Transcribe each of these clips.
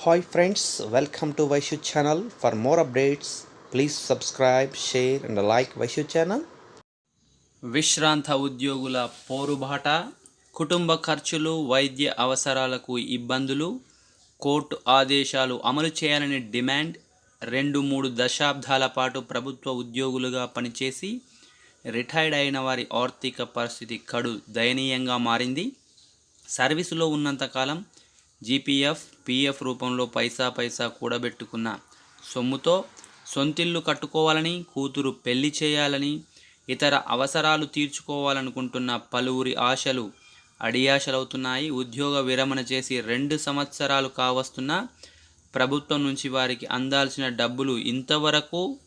Hi friends welcome to Vaishu channel for more updates please subscribe share and like Vaishu channel విశ్రాంత ఉద్యోగుల పోరుబాట కుటుంబ ఖర్చులు వైద్య అవసరాలకు ఇబ్బందులు కోర్టు ఆదేశాలు అమలు చేయాలని డిమాండ్ రెండు మూడు దశాబ్దాల పాటు ప్రభుత్వ ఉద్యోగులుగా పనిచేసి రిటైర్డ్ అయిన వారి ఆర్థిక పరిస్థితి కడు దయనీయంగా మారింది. సర్వీసులో ఉన్నంతకాలం జీపీఎఫ్ పీఎఫ్ రూపంలో పైసా పైసా కూడబెట్టుకున్న సొమ్ముతో సొంతిల్లు కట్టుకోవాలని కూతురు పెళ్ళి చేయాలని ఇతర అవసరాలు తీర్చుకోవాలనుకుంటున్న పలువురి ఆశలు అడియాశలవుతున్నాయి. ఉద్యోగ విరమణ చేసి రెండు సంవత్సరాలు కావస్తున్నా ప్రభుత్వం నుంచి వారికి అందాల్సిన డబ్బులు ఇంతవరకు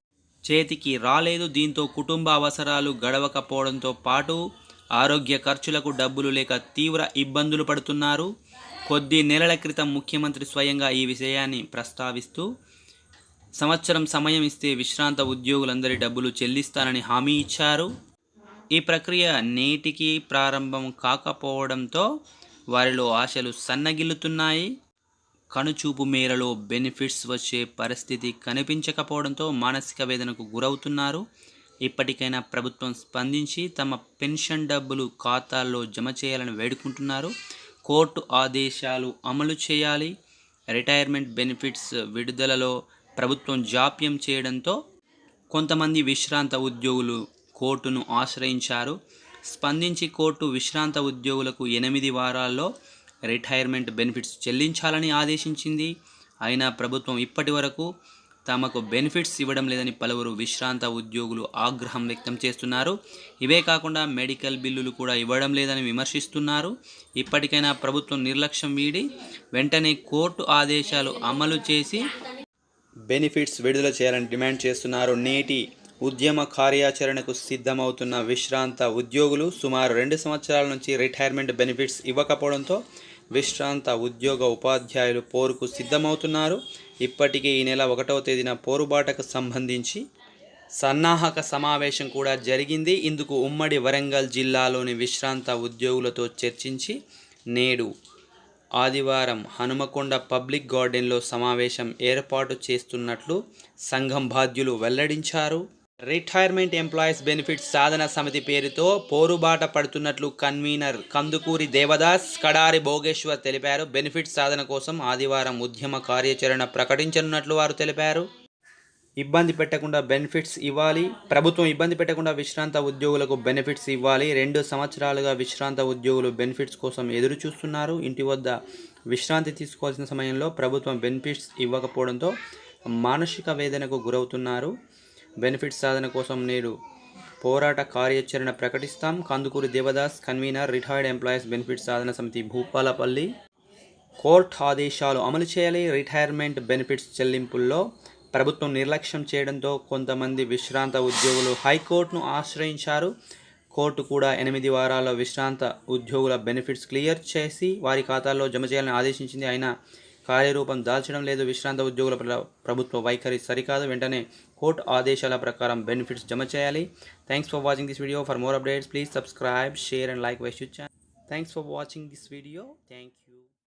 చేతికి రాలేదు. దీంతో కుటుంబ అవసరాలు గడవకపోవడంతో పాటు ఆరోగ్య ఖర్చులకు డబ్బులు లేక తీవ్ర ఇబ్బందులు పడుతున్నారు. కొద్ది నెలల క్రితం ముఖ్యమంత్రి స్వయంగా ఈ విషయాన్ని ప్రస్తావిస్తూ సంవత్సరం సమయం ఇస్తే విశ్రాంత ఉద్యోగులందరి డబ్బులు చెల్లిస్తానని హామీ ఇచ్చారు. ఈ ప్రక్రియ నేటికి ప్రారంభం కాకపోవడంతో వారిలో ఆశలు సన్నగిల్లుతున్నాయి. కనుచూపు మేరలో బెనిఫిట్స్ వచ్చే పరిస్థితి కనిపించకపోవడంతో మానసిక వేదనకు గురవుతున్నారు. ఇప్పటికైనా ప్రభుత్వం స్పందించి తమ పెన్షన్ డబ్బులు ఖాతాల్లో జమ చేయాలని వేడుకుంటున్నారు. కోర్టు ఆదేశాలు అమలు చేయాలి. రిటైర్మెంట్ బెనిఫిట్స్ విడుదలలో ప్రభుత్వం జాప్యం చేయడంతో కొంతమంది విశ్రాంత ఉద్యోగులు కోర్టును ఆశ్రయించారు. స్పందించి కోర్టు విశ్రాంత ఉద్యోగులకు ఎనిమిది వారాల్లో రిటైర్మెంట్ బెనిఫిట్స్ చెల్లించాలని ఆదేశించింది. అయినా ప్రభుత్వం ఇప్పటి వరకు తమకు బెనిఫిట్స్ ఇవ్వడం లేదని పలువురు విశ్రాంత ఉద్యోగులు ఆగ్రహం వ్యక్తం చేస్తున్నారు. ఇవే కాకుండా మెడికల్ బిల్లులు కూడా ఇవ్వడం లేదని విమర్శిస్తున్నారు. ఇప్పటికైనా ప్రభుత్వం నిర్లక్ష్యం వీడి వెంటనే కోర్టు ఆదేశాలు అమలు చేసి బెనిఫిట్స్ విడుదల చేయాలని డిమాండ్ చేస్తున్నారు. నేటి ఉద్యమ కార్యాచరణకు సిద్ధమవుతున్న విశ్రాంత ఉద్యోగులు సుమారు రెండు సంవత్సరాల నుంచి రిటైర్మెంట్ బెనిఫిట్స్ ఇవ్వకపోవడంతో విశ్రాంత ఉద్యోగ ఉపాధ్యాయులు పోరుకు సిద్ధమవుతున్నారు. ఇప్పటికే ఈ నెల ఒకటవ తేదీన పోరుబాటకు సంబంధించి సన్నాహక సమావేశం కూడా జరిగింది. ఇందుకు ఉమ్మడి వరంగల్ జిల్లాలోని విశ్రాంత ఉద్యోగులతో చర్చించి నేడు ఆదివారం హనుమకొండ పబ్లిక్ గార్డెన్లో సమావేశం ఏర్పాటు చేస్తున్నట్లు సంఘం బాధ్యులు వెల్లడించారు. రిటైర్మెంట్ ఎంప్లాయీస్ బెనిఫిట్స్ సాధన సమితి పేరుతో పోరుబాట పడుతున్నట్లు కన్వీనర్ కందుకూరి దేవదాస్ కడారి భోగేశ్వర్ తెలిపారు. బెనిఫిట్స్ సాధన కోసం ఆదివారం ఉద్యమ కార్యాచరణ ప్రకటించనున్నట్లు వారు తెలిపారు. ఇబ్బంది పెట్టకుండా బెనిఫిట్స్ ఇవ్వాలి. ప్రభుత్వం ఇబ్బంది పెట్టకుండా విశ్రాంత ఉద్యోగులకు బెనిఫిట్స్ ఇవ్వాలి. రెండు సంవత్సరాలుగా విశ్రాంత ఉద్యోగులు బెనిఫిట్స్ కోసం ఎదురు చూస్తున్నారు ఇంటి వద్ద విశ్రాంతి తీసుకోవాల్సిన సమయంలో ప్రభుత్వం బెనిఫిట్స్ ఇవ్వకపోవడంతో మానసిక వేదనకు గురవుతున్నారు. బెనిఫిట్ సాధన కోసం నేడు పోరాట కార్యాచరణ ప్రకటిస్తాం. Kandukuri Devadas convener retired employees benefit సాధన సమితి భూపాలపల్లి. కోర్టు ఆదేశాలు అమలు చేయాలి. రిటైర్మెంట్ బెనిఫిట్స్ చెల్లింపుల్లో ప్రభుత్వం నిర్లక్ష్యం చేయడంతో కొంతమంది విశ్రాంత ఉద్యోగులు హైకోర్టును ఆశ్రయించారు. కోర్టు కూడా ఎనిమిది వారాల విశ్రాంత ఉద్యోగుల బెనిఫిట్స్ క్లియర్ చేసి వారి ఖాతాల్లో జమ చేయాలని ఆదేశించింది. అయినా కార్యరూపం దాల్చడం లేదు. విశ్రాంత ఉద్యోగుల ప్రభుత్వ వైఖరి సరికాదు. వెంటనే కోర్టు ఆదేశాల ప్రకారం బెనిఫిట్స్ జమ చేయాలి. Thanks for watching this video for more updates please subscribe share and like Vaishu channel thanks for watching this video thank you